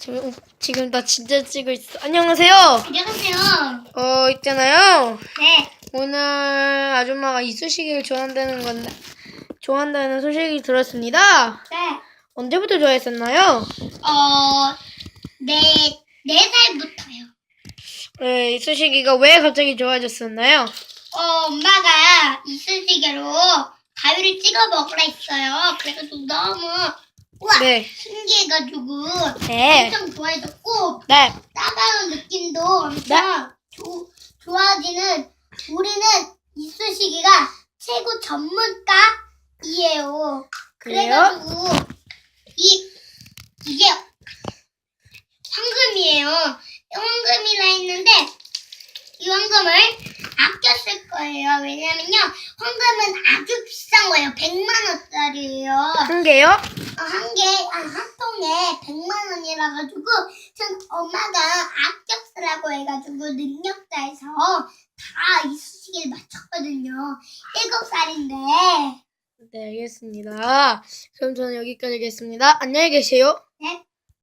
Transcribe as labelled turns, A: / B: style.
A: 지금, 지금 나 진짜 찍고 있어. 안녕하세요.
B: 안녕하세요.
A: 어, 있잖아요.
B: 네.
A: 오늘 아줌마가 이쑤시개를 좋아한다는 건데, 좋아한다는 소식이 들었습니다.
B: 네.
A: 언제부터 좋아했었나요?
B: 어, 네, 네 살부터요.
A: 네, 이쑤시개가 왜 갑자기 좋아졌었나요?
B: 어, 엄마가 이쑤시개로 가위를 찍어 먹으라 했어요. 그래가지고 너무, 우와!
A: 네.
B: 신기해가지고
A: 네.
B: 엄청 좋아해졌고,
A: 네.
B: 따가운 느낌도 엄청 조, 좋아지는, 우리는 이쑤시개가 최고 전문가이에요.
A: 그래요?
B: 그래가지고, 이, 이게 황금이에요. 황금이라 했는데, 이 황금을 아껴 쓸 거예요. 왜냐면요, 황금은 아주 비싼 거예요. 100만 원짜리예요.
A: 한 개요?
B: 한 개, 아, 한 통에 100만 원이라 가지고 전 엄마가 아껴 쓰라고 해가지고 능력자에서 다 이쑤시개를 맞췄거든요. 7살인데.
A: 네, 알겠습니다. 그럼 저는 여기까지 하겠습니다. 안녕히 계세요.
B: 네.